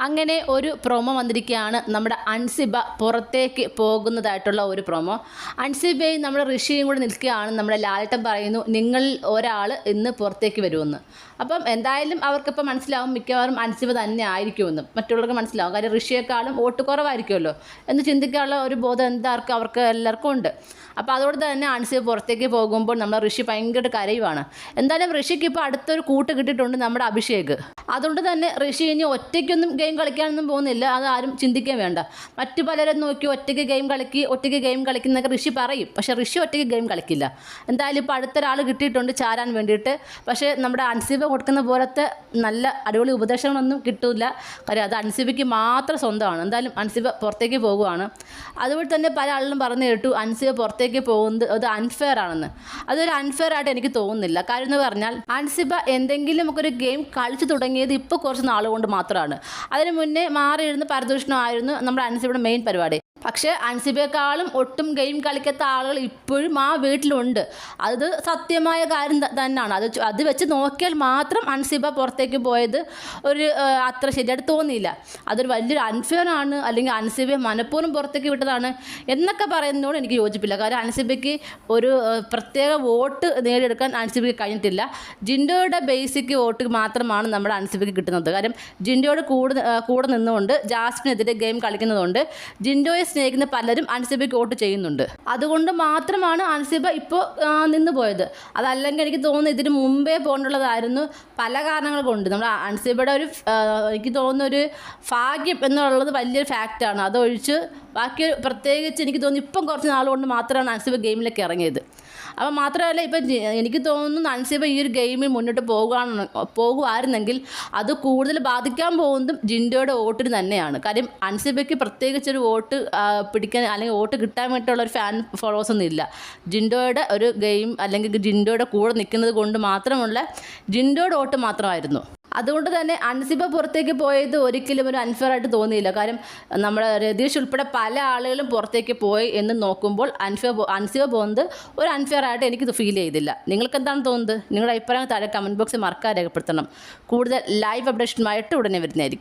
അങ്ങനെ ഒരു പ്രൊമോ വന്നിരിക്കുകയാണ് നമ്മുടെ അൻസിബ പുറത്തേക്ക് പോകുന്നതായിട്ടുള്ള ഒരു പ്രൊമോ അൻസിബയും നമ്മുടെ ഋഷിയും കൂടെ നിൽക്കുകയാണ്. നമ്മുടെ ലാലട്ടൻ പറയുന്നു നിങ്ങൾ ഒരാൾ ഇന്ന് പുറത്തേക്ക് വരുമെന്ന്. അപ്പം എന്തായാലും അവർക്കിപ്പോൾ മനസ്സിലാവും മിക്കവാറും അൻസിബ തന്നെ ആയിരിക്കുമെന്ന്. മറ്റുള്ളവർക്ക് മനസ്സിലാവും. കാര്യം ഋഷിയെക്കാളും വോട്ട് കുറവായിരിക്കുമല്ലോ എന്ന് ചിന്തിക്കാനുള്ള ഒരു ബോധം എന്താർക്കും അവർക്ക് എല്ലാവർക്കും ഉണ്ട്. അപ്പോൾ അതുകൊണ്ട് തന്നെ ആൺസി പുറത്തേക്ക് പോകുമ്പോൾ നമ്മുടെ ഋഷി ഭയങ്കര കരയുവാണ്. എന്തായാലും ഋഷിക്ക് ഇപ്പോൾ അടുത്തൊരു കൂട്ട് കിട്ടിയിട്ടുണ്ട് നമ്മുടെ അഭിഷേക്. അതുകൊണ്ട് തന്നെ ഋഷി ഇനി ഒറ്റയ്ക്കൊന്നും ഗെയിം കളിക്കാനൊന്നും പോകുന്നില്ല. അത് ആരും ചിന്തിക്കാൻ വേണ്ട. മറ്റു പലരും നോക്കി ഒറ്റയ്ക്ക് ഗെയിം കളിക്കി ഒറ്റയ്ക്ക് ഗെയിം കളിക്കുന്നൊക്കെ ഋഷി പറയും. പക്ഷേ ഋഷി ഒറ്റയ്ക്ക് ഗെയിം കളിക്കില്ല. എന്തായാലും ഇപ്പോൾ അടുത്തൊരാൾ കിട്ടിയിട്ടുണ്ട് ചാരാൻ വേണ്ടിയിട്ട്. പക്ഷേ നമ്മുടെ അൻസീബ കൊടുക്കുന്ന പോലത്തെ നല്ല അടിപൊളി ഉപദേശങ്ങളൊന്നും കിട്ടില്ല കാര്യം അത് അൻസീബയ്ക്ക് മാത്രം സ്വന്തമാണ്. എന്തായാലും അൻസീബ പുറത്തേക്ക് പോകുവാണ്. അതുപോലെ തന്നെ പല ആളുകളും പറഞ്ഞു കേട്ടു അൻസീബ പുറത്തേക്ക് പോകുന്നത് അത് അൺഫെയർ ആണെന്ന്. അതൊരു അൺഫെയർ ആയിട്ട് എനിക്ക് തോന്നുന്നില്ല. കാര്യം എന്ന് പറഞ്ഞാൽ അൻസിബ എന്തെങ്കിലും ഒക്കെ ഒരു ഗെയിം കളിച്ചു തുടങ്ങിയത് ഇപ്പോൾ കുറച്ച് നാൾ കൊണ്ട് മാത്രമാണ് അതിന് മുന്നേ മാറിയിരുന്ന പരദൂഷണമായിരുന്നു നമ്മുടെ അൻസിബയുടെ മെയിൻ പരിപാടി. പക്ഷേ അൻസിബേക്കാളും ഒട്ടും ഗെയിം കളിക്കാത്ത ആളുകൾ ഇപ്പോഴും ആ വീട്ടിലുണ്ട്. അത് സത്യമായ കാര്യം തന്നെയാണ് അത് അത് വെച്ച് നോക്കിയാൽ മാത്രം അൻസിബ പുറത്തേക്ക് പോയത് ഒരു അത്ര ശരിയായിട്ട് തോന്നിയില്ല. അതൊരു വലിയൊരു അൺഫെയറാണ് അല്ലെങ്കിൽ അൻസിബയെ മനഃപൂർവം പുറത്തേക്ക് വിട്ടതാണ് എന്നൊക്കെ പറയുന്നതോട് എനിക്ക് യോജിപ്പില്ല. കാരണം അൻസിബയ്ക്ക് ഒരു പ്രത്യേക വോട്ട് നേടിയെടുക്കാൻ അൻസിബയ്ക്ക് കഴിഞ്ഞിട്ടില്ല. ജിൻഡോയുടെ ബേസിക് വോട്ട് മാത്രമാണ് നമ്മുടെ അൻസിബയ്ക്ക് കിട്ടുന്നത്. കാരണം ജിൻഡോയുടെ കൂടെ കൂടെ നിന്നുകൊണ്ട് ജാസ്മിനെതിരെ ഗെയിം കളിക്കുന്നതുകൊണ്ട് ജിൻഡോയെ സ്നേഹിക്കുന്ന പലരും അൻസിബയ്ക്ക് വോട്ട് ചെയ്യുന്നുണ്ട്. അതുകൊണ്ട് മാത്രമാണ് അൻസിബ ഇപ്പോൾ നിന്ന് പോയത്. അതല്ലെങ്കിൽ എനിക്ക് തോന്നുന്നു ഇതിന് മുമ്പേ പോകേണ്ടുള്ളതായിരുന്നു പല കാരണങ്ങൾ കൊണ്ട്. നമ്മൾ അൻസിബയുടെ ഒരു എനിക്ക് തോന്നുന്ന ഒരു ഭാഗ്യം എന്നുള്ളത് വലിയൊരു ഫാക്റ്റാണ് അതൊഴിച്ച് ബാക്കി ഒരു- പ്രത്യേകിച്ച് എനിക്ക് തോന്നുന്നു ഇപ്പം കുറച്ച് നാളുകൊണ്ട് കൊണ്ട് മാത്രമാണ് അൻസിബ ഗെയിമിലൊക്കെ ഇറങ്ങിയത്. അപ്പോൾ മാത്രമല്ല ഇപ്പം എനിക്ക് തോന്നുന്നു അൻസിബ ഈ ഒരു ഗെയിമിൽ മുന്നോട്ട് പോകുകയാണ് പോകുമായിരുന്നെങ്കിൽ അത് കൂടുതൽ ബാധിക്കാൻ പോകുന്നതും ജിൻഡോയുടെ വോട്ടിന് തന്നെയാണ്. കാര്യം അൻസിബയ്ക്ക് പ്രത്യേകിച്ചൊരു വോട്ട് പിടിക്കാൻ അല്ലെങ്കിൽ വോട്ട് കിട്ടാൻ വേണ്ടിയിട്ടുള്ള ഒരു ഫാൻ ഫോളോവേഴ്സ് ഒന്നും ഇല്ല. ജിൻഡോയുടെ ഒരു ഗെയിം അല്ലെങ്കിൽ ജിൻഡോയുടെ കൂടെ നിൽക്കുന്നത് കൊണ്ട് മാത്രമുള്ള ജിൻഡോയുടെ വോട്ട് മാത്രമായിരുന്നു. അതുകൊണ്ട് തന്നെ അൻസിബ പുറത്തേക്ക് പോയത് ഒരിക്കലും ഒരു അൺഫെയർ ആയിട്ട് തോന്നിയില്ല. കാര്യം നമ്മുടെ രതീഷ് ഉൾപ്പെടെ പല ആളുകളും പുറത്തേക്ക് പോയി എന്ന് നോക്കുമ്പോൾ അൻഫെയർ അൻസിബ പോകുന്നത് ഒരു അൺഫെയർ ആയിട്ട് എനിക്ക് ഫീൽ ചെയ്തില്ല. നിങ്ങൾക്ക് എന്താണ് തോന്നുന്നത്? നിങ്ങളുടെ അഭിപ്രായം താഴെ കമന്റ് ബോക്സിൽ മറക്കാൻ രേഖപ്പെടുത്തണം. കൂടുതൽ ലൈവ് അപ്ഡേഷനുമായിട്ട് ഉടനെ വരുന്നതായിരിക്കും.